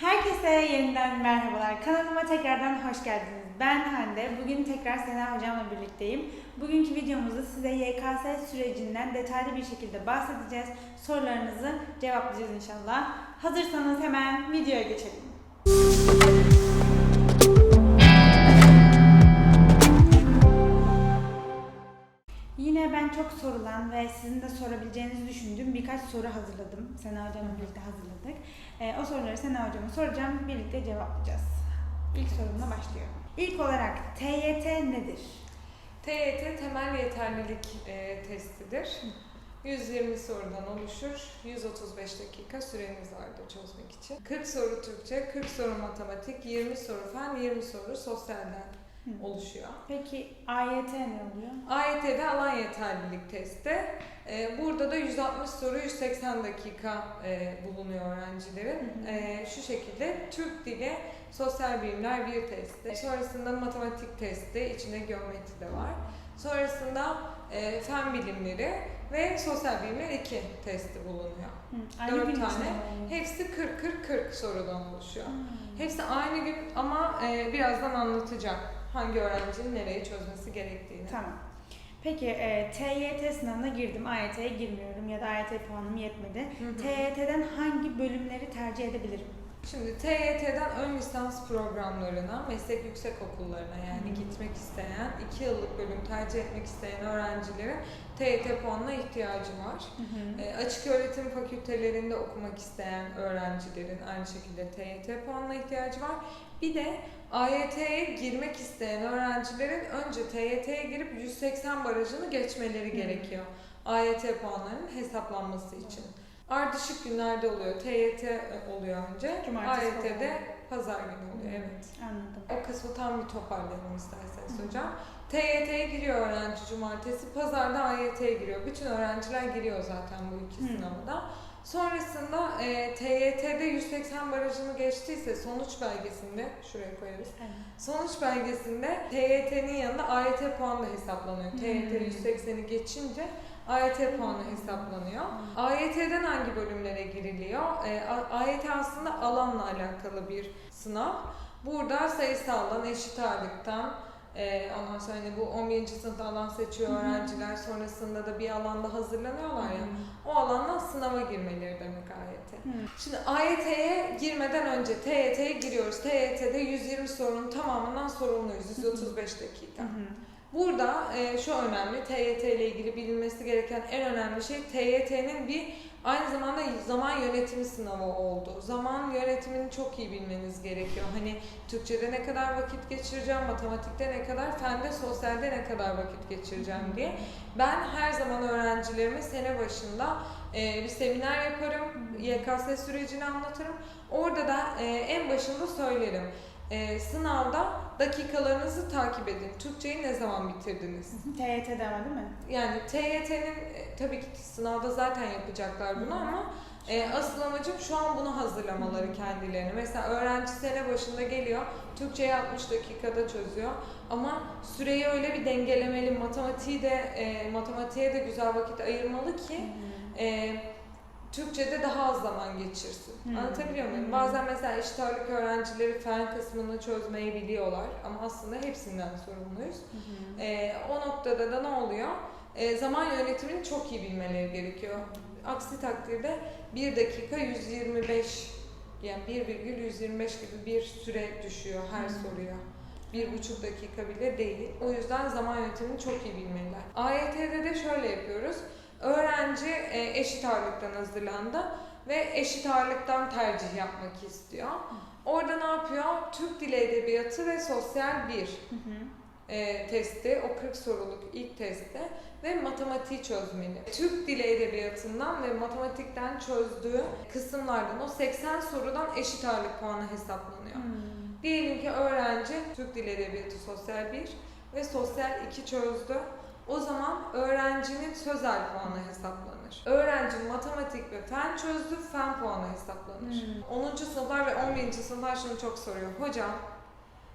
Herkese yeniden merhabalar. Kanalıma tekrardan hoş geldiniz. Ben Hande. Bugün tekrar Sena hocamla birlikteyim. Bugünkü videomuzda size YKS sürecinden detaylı bir şekilde bahsedeceğiz. Sorularınızı cevaplayacağız inşallah. Hazırsanız hemen videoya geçelim. Yine ben çok sorulan ve sizin de sorabileceğinizi düşündüğüm birkaç soru hazırladım. Sena hocamla birlikte hazırladık. Ee, o soruları Sena hocama soracağım, birlikte cevaplayacağız. İlk sorumla başlıyorum. İlk olarak TYT nedir? TYT temel yeterlilik e, testidir. 120 sorudan oluşur. 135 dakika süreniz vardır çözmek için. 40 soru Türkçe, 40 soru matematik, 20 soru fen, 20 soru sosyalden Hı. oluşuyor. Peki AYT ne oluyor? AYT'de alan yeterlilik testi. E, burada da 160 soru 180 dakika e, bulunuyor öğrencilerin. Hı hı. E, şu şekilde Türk Dili, Sosyal Bilimler bir testi. Sonrasında matematik testi, içinde geometri de var. Sonrasında e, fen bilimleri ve sosyal bilimler iki testi bulunuyor. Hı, Dört gün tane. içinde mi? Hepsi 40-40-40 sorudan oluşuyor. Hı. Hepsi aynı gün ama e, birazdan anlatacağım hangi öğrencinin nereye çözmesi gerektiğini. Tamam. Peki e, TYT sınavına girdim, AYT'ye girmiyorum ya da AYT puanım yetmedi. Hı hı. TYT'den hangi bölümleri tercih edebilirim? Şimdi TYT'den ön lisans programlarına, meslek yüksek okullarına yani Hı. gitmek isteyen, 2 yıllık bölüm tercih etmek isteyen öğrencilerin TYT puanına ihtiyacı var. E, açık öğretim fakültelerinde okumak isteyen öğrencilerin aynı şekilde TYT puanına ihtiyacı var. Bir de AYT'ye girmek isteyen öğrencilerin önce TYT'ye girip 180 barajını geçmeleri gerekiyor. AYT puanlarının hesaplanması için. Ardışık günlerde oluyor. TYT oluyor önce. Cumartesi AYT'de pazar günü oluyor. Evet. Anladım. O kısmı tam bir toparlayalım isterseniz hocam. TYT'ye giriyor öğrenci cumartesi, pazarda AYT'ye giriyor. Bütün öğrenciler giriyor zaten bu iki Hı. Sonrasında e, TYT'de 180 barajını geçtiyse sonuç belgesinde, şuraya koyarız. Evet. Sonuç belgesinde TYT'nin yanında AYT puanı da hesaplanıyor. Hmm. TYT 180'i geçince AYT puanı hesaplanıyor. Hmm. AYT'den hangi bölümlere giriliyor? E, AYT aslında alanla alakalı bir sınav. Burada sayısaldan, eşit ağırlıktan, e, ondan sonra hani bu 11. sınıfta alan seçiyor öğrenciler. Sonrasında da bir alanda hazırlanıyorlar ya. O alandan sınava girmeleri demek AYT. Şimdi AYT'ye girmeden önce TYT'ye giriyoruz. TYT'de 120 sorunun tamamından sorumluyuz. 135 dakika. Burada e, şu önemli, TYT ile ilgili bilinmesi gereken en önemli şey TYT'nin bir aynı zamanda zaman yönetimi sınavı oldu. Zaman yönetimini çok iyi bilmeniz gerekiyor. Hani Türkçe'de ne kadar vakit geçireceğim, matematikte ne kadar, fende, sosyalde ne kadar vakit geçireceğim diye. Ben her zaman öğrencilerime sene başında e, bir seminer yaparım, YKS sürecini anlatırım. Orada da e, en başında söylerim. E, sınavda dakikalarınızı takip edin. Türkçeyi ne zaman bitirdiniz? TYT'de ama değil mi? Yani TYT'nin e, tabii ki sınavda zaten yapacaklar bunu ama e, asıl amacım şu an bunu hazırlamaları kendilerini. Mesela öğrenci sene başında geliyor, Türkçeyi 60 dakikada çözüyor ama süreyi öyle bir dengelemeli, matematiği de e, matematiğe de güzel vakit ayırmalı ki e, Türkçe'de daha az zaman geçirsin. Hı. Anlatabiliyor muyum? Hı. Bazen mesela eşit ağırlık öğrencileri fen kısmını çözmeyi biliyorlar ama aslında hepsinden sorumluyuz. Hı. Ee, o noktada da ne oluyor? Ee, zaman yönetimini çok iyi bilmeleri gerekiyor. Aksi takdirde 1 dakika 125 yani 1,125 gibi bir süre düşüyor her Hmm. soruya. Bir buçuk dakika bile değil. O yüzden zaman yönetimini çok iyi bilmeliler. AYT'de de şöyle yapıyoruz. Öğrenci e, eşit ağırlıktan hazırlandı ve eşit ağırlıktan tercih yapmak istiyor. Orada ne yapıyor? Türk Dili Edebiyatı ve Sosyal 1 Hı hı. e, testi, o 40 soruluk ilk testte ve matematiği çözmeli. Türk Dili Edebiyatı'ndan ve matematikten çözdüğü kısımlardan o 80 sorudan eşit ağırlık puanı hesaplanıyor. Hmm. Diyelim ki öğrenci Türk Dili Edebiyatı Sosyal 1 ve Sosyal 2 çözdü. O zaman öğrencinin sözel puanı hesaplanır. Öğrenci matematik ve fen çözdü, fen puanı hesaplanır. Hmm. 10. sınıflar ve 11. sınıflar şunu çok soruyor. Hocam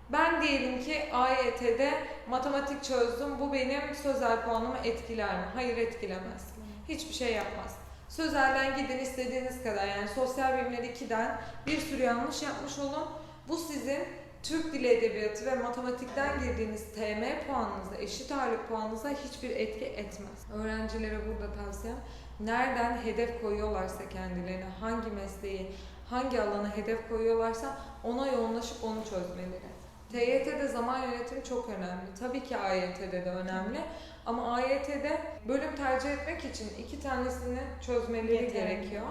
ben diyelim ki AYT'de matematik çözdüm. Bu benim sözel puanımı etkiler mi? Hayır etkilemez. Hiçbir şey yapmaz. Sözelden gidin istediğiniz kadar yani sosyal bilimler 2'den bir sürü yanlış yapmış olun. Bu sizin Türk Dili Edebiyatı ve matematikten girdiğiniz TM puanınıza, eşit ağırlık puanınıza hiçbir etki etmez. Öğrencilere burada tavsiyem nereden hedef koyuyorlarsa kendilerine, hangi mesleği, hangi alana hedef koyuyorlarsa ona yoğunlaşıp onu çözmeleri. TYT'de zaman yönetimi çok önemli. Tabii ki AYT'de de önemli. Ama AYT'de bölüm tercih etmek için iki tanesini çözmeleri Yeterli. gerekiyor.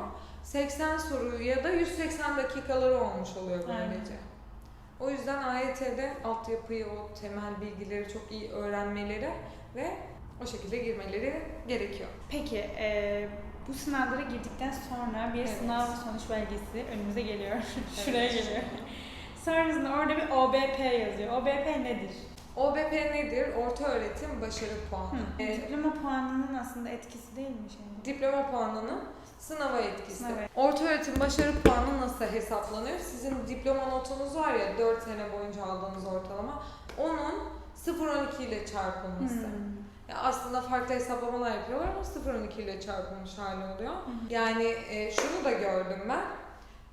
80 soru ya da 180 dakikaları olmuş oluyor Aynen. O yüzden AYT'de altyapıyı, o temel bilgileri çok iyi öğrenmeleri ve o şekilde girmeleri gerekiyor. Peki e, bu sınavlara girdikten sonra bir Evet. sınav sonuç belgesi önümüze geliyor. Şuraya Evet. geliyor. Sonrasında orada bir OBP yazıyor. OBP nedir? OBP nedir? Orta öğretim başarı puanı. Hı. Ee, Diploma puanının aslında etkisi değil mi şey? diploma puanının sınava etkisi. Sınava. Orta öğretim başarı puanı nasıl hesaplanıyor? Sizin diploma notunuz var ya 4 sene boyunca aldığınız ortalama. Onun 0.12 ile çarpılması. Hmm. Ya aslında farklı hesaplamalar yapıyorlar ama 0.12 ile çarpılmış hali oluyor. Hı. Yani e, şunu da gördüm ben.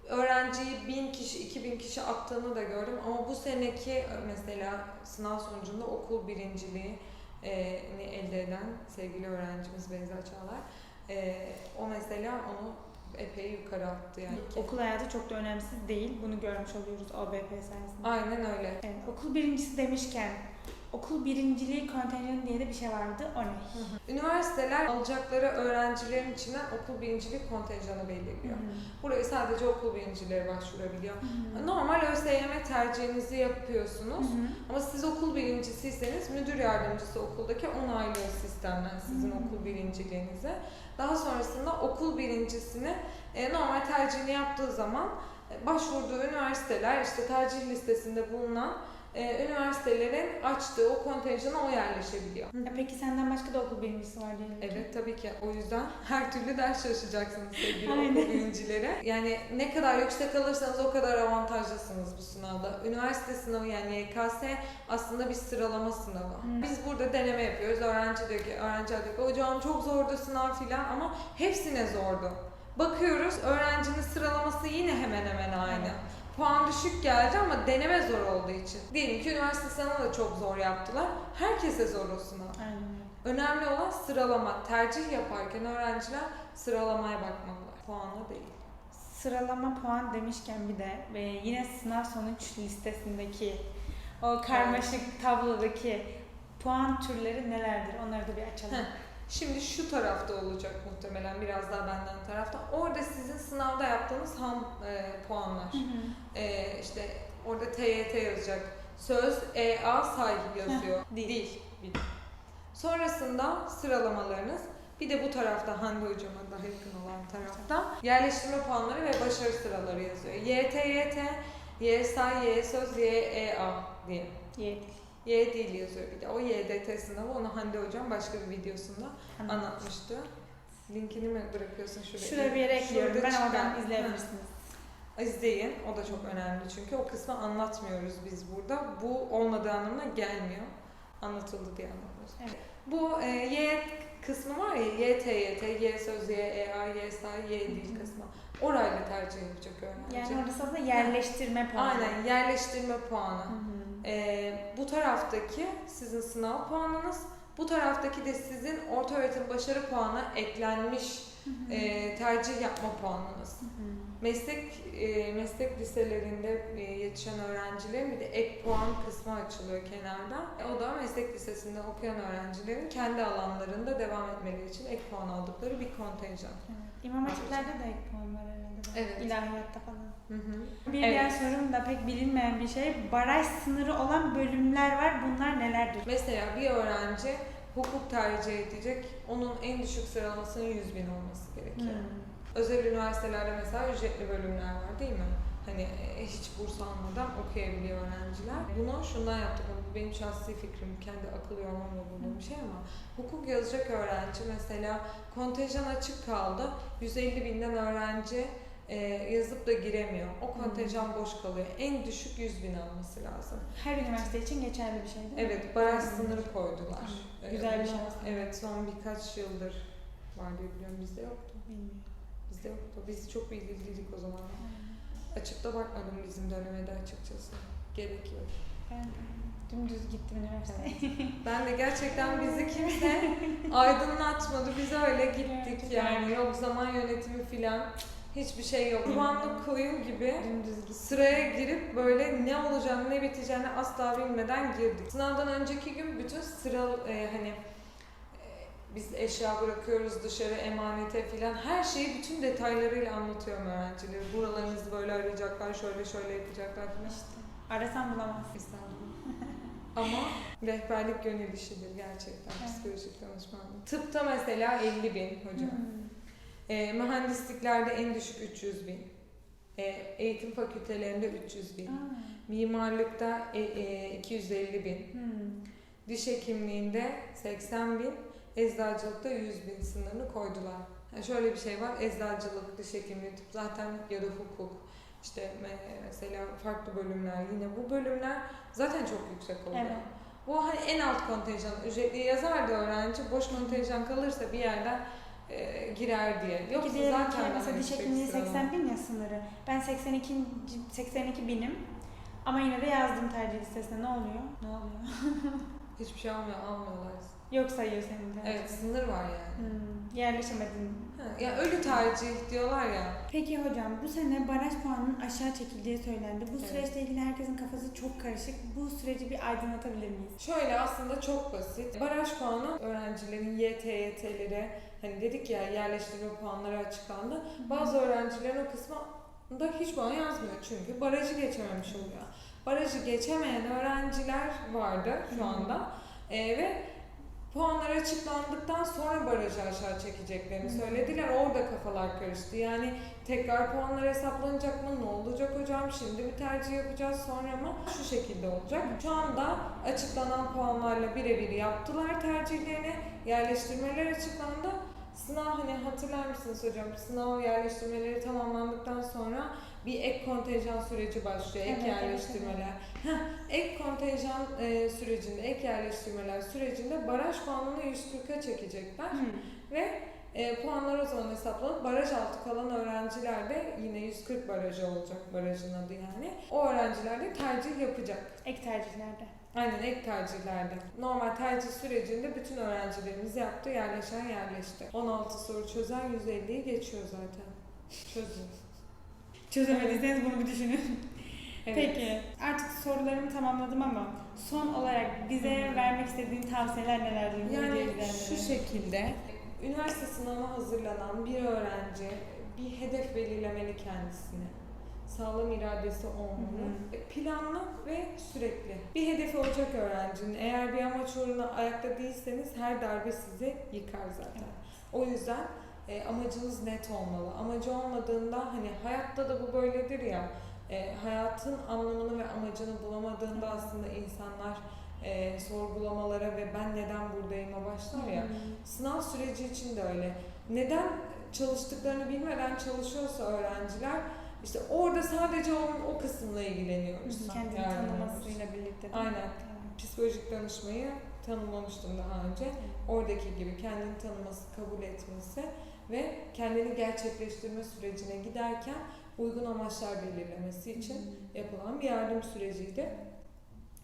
Öğrenciyi 1000 kişi, 2000 kişi attığını da gördüm ama bu seneki mesela sınav sonucunda okul birinciliği e, elde eden sevgili öğrencimiz Beyza Çağlar e, o mesela onu epey yukarı attı yani. Okul hayatı çok da önemsiz değil. Bunu görmüş oluyoruz OBP sayesinde. Aynen öyle. Evet, okul birincisi demişken okul birinciliği kontenjanı diye de bir şey vardı. O ne? Üniversiteler alacakları öğrencilerin içinden okul birincilik kontenjanı belirliyor. Buraya sadece okul birincileri başvurabiliyor. Hı. Normal ÖSYM tercihinizi yapıyorsunuz. Hı hı. Ama siz okul birincisiyseniz müdür yardımcısı okuldaki onaylıyor sistemden sizin Hmm. okul birinciliğinizi. Daha sonrasında okul birincisini e, normal tercihini yaptığı zaman e, başvurduğu üniversiteler işte tercih listesinde bulunan e, üniversitelerin açtığı o kontenjana o yerleşebiliyor. E peki senden başka da okul birincisi var diyelim ki. Evet tabii ki. O yüzden her türlü ders çalışacaksınız sevgili Aynen. okul birincileri. Yani ne kadar yüksek alırsanız o kadar avantajlısınız bu sınavda. Üniversite sınavı yani YKS aslında bir sıralama sınavı. Hmm. Biz burada deneme yapıyoruz. Öğrenci diyor ki, öğrenciler diyor ki hocam çok zordu sınav filan ama hepsine zordu. Bakıyoruz öğrencinin sıralaması yine hemen hemen aynı. Puan düşük geldi ama deneme zor olduğu için. Diyelim ki üniversite sınavını da çok zor yaptılar. Herkese zor o sınav. Aynen. Önemli olan sıralama. Tercih yaparken öğrenciler sıralamaya bakmalılar. Puana değil. Sıralama puan demişken bir de ve yine sınav sonuç listesindeki o karmaşık tablodaki puan türleri nelerdir? Onları da bir açalım. Heh. Şimdi şu tarafta olacak muhtemelen biraz daha benden tarafta. Orada sizin sınavda yaptığınız ham e, puanlar. Hı hı. E, işte orada TYT yazacak. Söz, EA, say yazıyor. Dil. Dil. Sonrasında sıralamalarınız. Bir de bu tarafta Hande hocama daha yakın olan tarafta yerleştirme puanları ve başarı sıraları yazıyor. YTYT, YSay, Y söz, YEA diye. Yedik. Y dil yazıyor bir de. O YDT sınavı onu Hande hocam başka bir videosunda Anladım. anlatmıştı. Linkini mi bırakıyorsun şuraya? Şuraya bir yere ekliyorum. Şurada Ben çıkan- oradan izleyebilirsiniz. İzleyin. O da çok önemli çünkü o kısmı anlatmıyoruz biz burada. Bu olmadığı anlamına gelmiyor. Anlatıldı diye anlatıyoruz. Evet. Bu e, Y kısmı var ya Y, T, Y, T, Y söz, Y, E, A, Y, say, Y dil kısmı. Orayla tercih yapacak öğrenci. Yani orası aslında yerleştirme puanı. Aynen yerleştirme puanı. Hı hı. Ee, bu taraftaki sizin sınav puanınız, bu taraftaki de sizin orta öğretim başarı puanı eklenmiş Hı hı. e, tercih yapma puanınız. Hı hı. Meslek e, meslek liselerinde e, yetişen öğrencilerin bir de ek puan kısmı açılıyor kenarda. E, o da meslek lisesinde okuyan öğrencilerin kendi alanlarında devam etmeleri için ek puan aldıkları bir kontenjan. Evet. İmam hatiplerde de ek puan var herhalde. Evet. İlahiyatta falan. Hı hı. Bir Evet. diğer sorum da pek bilinmeyen bir şey. Baraj sınırı olan bölümler var. Bunlar nelerdir? Mesela bir öğrenci hukuk tercih edecek, onun en düşük sıralamasının 100 bin olması gerekiyor. Hmm. Özel üniversitelerde mesela ücretli bölümler var değil mi? Hani e, hiç burs almadan okuyabiliyor öğrenciler. Bunu şundan yaptık. Bu benim şahsi fikrim. Kendi akıl yormamla bulduğum bir şey ama hukuk yazacak öğrenci mesela kontenjan açık kaldı. 150 binden öğrenci e, yazıp da giremiyor. O kontenjan boş kalıyor. En düşük 100 bin alması lazım. Her üniversite için geçerli bir şey değil mi? Evet, baraj Hmm. sınırı koydular. Hmm. Ee, Güzel bir şey aslında. Evet, son birkaç yıldır var diye biliyorum bizde yoktu. Bilmiyorum. Bizde yoktu. Biz çok bilgiliydik o zaman. Açıp da bakmadım bizim döneme de açıkçası. Gerek yok. Ben dümdüz gittim üniversiteye. Ben de gerçekten bizi kimse aydınlatmadı. Biz öyle gittik Gerçekten. yani. Yok zaman yönetimi filan. Hiçbir şey yok. Kurbanlık koyun gibi dümdüz sıraya girip böyle ne olacağını ne biteceğini asla bilmeden girdik. Sınavdan önceki gün bütün sıra e, hani e, biz eşya bırakıyoruz dışarı emanete filan her şeyi bütün detaylarıyla anlatıyorum öğrencilere. Buralarınızı böyle arayacaklar, şöyle şöyle yapacaklar filan. İşte arasam bulamazsın. Estağfurullah. Ama rehberlik gönül işidir gerçekten psikolojik danışmanlık. Tıpta mesela 50 bin hocam. Hmm. E, mühendisliklerde en düşük 300 bin. E, eğitim fakültelerinde 300 bin. Aa. Mimarlıkta e, e, 250 bin. Hmm. Diş hekimliğinde 80 bin. Eczacılıkta 100 bin sınırını koydular. Yani şöyle bir şey var. Eczacılık, diş hekimliği tıp zaten ya da hukuk. işte me- mesela farklı bölümler yine bu bölümler zaten çok yüksek oluyor. Evet. Bu hani en alt kontenjan ücretli yazar da öğrenci boş kontenjan kalırsa bir yerden e, girer diye. Yoksa ki zaten daha mesela diş hekimliği sıralama. 80 bin ya sınırı. Ben 82, 82 binim. Ama yine de yazdım tercih listesine. Ne oluyor? Ne oluyor? Hiçbir şey almıyor, almıyorlar. Yok sayıyor senin tercih. Evet sınır var yani. Hmm, yerleşemedin. Ha, ya ölü tercih diyorlar ya. Peki hocam bu sene baraj puanının aşağı çekildiği söylendi. Bu Evet. süreçle ilgili herkesin kafası çok karışık. Bu süreci bir aydınlatabilir miyiz? Şöyle aslında çok basit. Baraj puanı öğrencilerin YTYT'lere hani dedik ya yerleştirme puanları açıklandı. Bazı öğrencilerin o kısmında hiç puan yazmıyor çünkü barajı geçememiş oluyor. Barajı geçemeyen öğrenciler vardı şu anda Ee, ve puanlar açıklandıktan sonra barajı aşağı çekeceklerini söylediler. Orada kafalar karıştı. Yani tekrar puanlar hesaplanacak mı? Ne olacak hocam? Şimdi mi tercih yapacağız sonra mı? Şu şekilde olacak. Şu anda açıklanan puanlarla birebir yaptılar tercihlerini. Yerleştirmeler açıklandı. Sınav hani hatırlar mısınız hocam? Sınav yerleştirmeleri tamamlandıktan sonra bir ek kontenjan süreci başlıyor. Ek Evet, evet, yerleştirmeler. Heh, ek kontenjan e, sürecinde, ek yerleştirmeler sürecinde baraj puanını 140'a çekecekler. Hmm. Ve e, puanlar o zaman hesaplanıp baraj altı kalan öğrenciler de yine 140 barajı olacak barajın adı yani. O öğrenciler de tercih yapacak. Ek tercihlerde. Aynen ek tercihlerde. Normal tercih sürecinde bütün öğrencilerimiz yaptı, yerleşen yerleşti. 16 soru çözer 150'yi geçiyor zaten. Çözün. Çözemediyseniz bunu bir düşünün. Evet. Peki artık sorularımı tamamladım ama son olarak bize vermek istediğin tavsiyeler nelerdir? Yani şu şekilde üniversite sınavına hazırlanan bir öğrenci bir hedef belirlemeli kendisine. Sağlam iradesi olmalı. Hı Planlı ve sürekli. Bir hedefi olacak öğrencinin. Eğer bir amaç uğruna ayakta değilseniz her darbe sizi yıkar zaten. O yüzden e, amacınız net olmalı. Amacı olmadığında hani hayatta da bu böyledir ya. e, hayatın anlamını ve amacını bulamadığında aslında insanlar e, sorgulamalara ve ben neden buradayım'a başlar ya. Hmm. Sınav süreci için de öyle. Neden çalıştıklarını bilmeden çalışıyorsa öğrenciler işte orada sadece o, o kısımla ilgileniyoruz. Kendini Yani. tanımasıyla birlikte. Aynen. Evet. Psikolojik danışmayı tanımlamıştım daha önce. Oradaki gibi kendini tanıması, kabul etmesi ve kendini gerçekleştirme sürecine giderken uygun amaçlar belirlemesi için yapılan bir yardım süreciydi.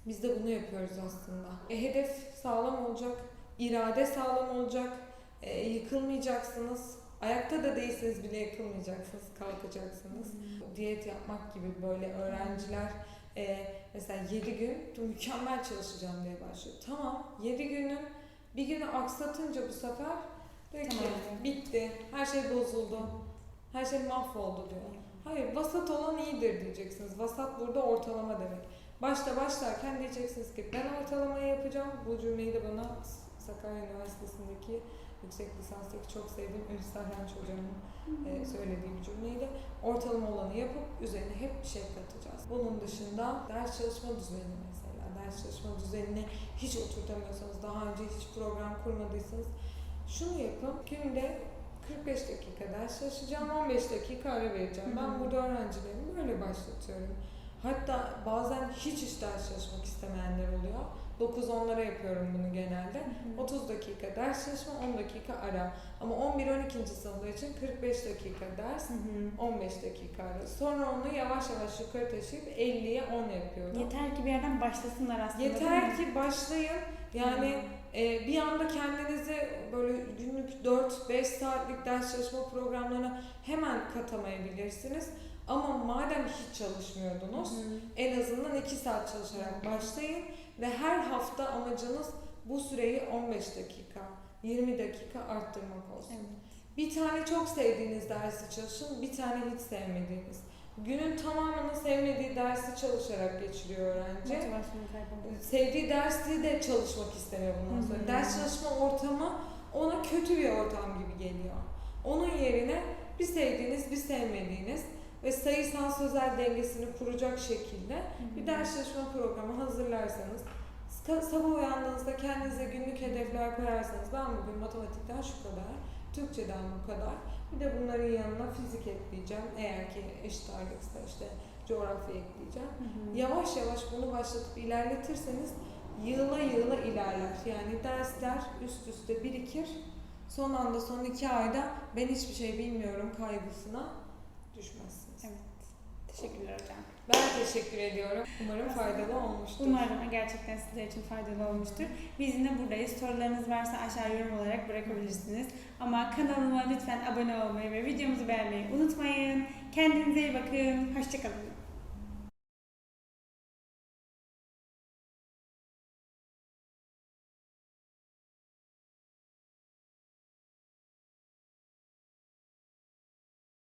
Biz de bunu yapıyoruz aslında. E, hedef sağlam olacak, irade sağlam olacak, e, yıkılmayacaksınız. Ayakta da değilseniz bile yıkılmayacaksınız, kalkacaksınız. Diyet yapmak gibi böyle öğrenciler e, mesela 7 gün mükemmel çalışacağım diye başlıyor. Tamam 7 günün bir günü aksatınca bu sefer diyor ki Tamam. bitti, her şey bozuldu, her şey mahvoldu diyor. Hayır, vasat olan iyidir diyeceksiniz. Vasat burada ortalama demek. Başta başlarken diyeceksiniz ki ben ortalamayı yapacağım. Bu cümleyi de bana Sakarya Üniversitesi'ndeki yüksek lisanstaki çok sevdiğim Ünsal Renç hocamın e, söylediği bir cümleydi. Ortalama olanı yapıp üzerine hep bir şey katacağız. Bunun dışında ders çalışma düzeni mesela. Ders çalışma düzenini hiç oturtamıyorsanız, daha önce hiç program kurmadıysanız şunu yapın. Günde 45 dakika ders çalışacağım, 15 dakika ara vereceğim. Ben burada öğrencilerimi böyle başlatıyorum. Hatta bazen hiç iş ders çalışmak istemeyenler oluyor. 9-10'lara yapıyorum bunu genelde. 30 dakika ders çalışma, 10 dakika ara. Ama 11-12. sınıflar için 45 dakika ders, 15 dakika ara. Sonra onu yavaş yavaş yukarı taşıyıp 50'ye 10 yapıyorum. Yeter ki bir yerden başlasınlar aslında. Yeter ki başlayın. Yani e, bir anda kendinizi böyle günlük 4-5 saatlik ders çalışma programlarına hemen katamayabilirsiniz. Ama madem hiç çalışmıyordunuz, Hı hı. en azından 2 saat çalışarak başlayın ve her hafta amacınız bu süreyi 15 dakika, 20 dakika arttırmak olsun. Evet. Bir tane çok sevdiğiniz dersi çalışın, bir tane hiç sevmediğiniz. Günün tamamını sevmediği dersi çalışarak geçiriyor öğrenci. Motivasyonu kayboluyor. Sevdiği dersi de çalışmak istemiyor bundan sonra. Hı hı. Ders çalışma ortamı ona kötü bir ortam gibi geliyor. Onun yerine bir sevdiğiniz, bir sevmediğiniz ve sayısal sözel dengesini kuracak şekilde bir ders çalışma programı hazırlarsanız, sa- sabah uyandığınızda kendinize günlük hedefler koyarsanız ben bugün matematikten şu kadar, Türkçeden bu kadar, bir de bunların yanına fizik ekleyeceğim. Eğer ki eşit ağırlıksa işte coğrafya ekleyeceğim. Hı hı. Yavaş yavaş bunu başlatıp ilerletirseniz yığıla yığıla ilerler. Yani dersler üst üste birikir. Son anda son iki ayda ben hiçbir şey bilmiyorum kaygısına düşmezsiniz. Evet. Teşekkürler hocam. Ben teşekkür ediyorum. Umarım faydalı olmuştur. Umarım gerçekten sizler için faydalı olmuştur. Biz yine buradayız. Sorularınız varsa aşağı yorum olarak bırakabilirsiniz. Ama kanalıma lütfen abone olmayı ve videomuzu beğenmeyi unutmayın. Kendinize iyi bakın. Hoşçakalın.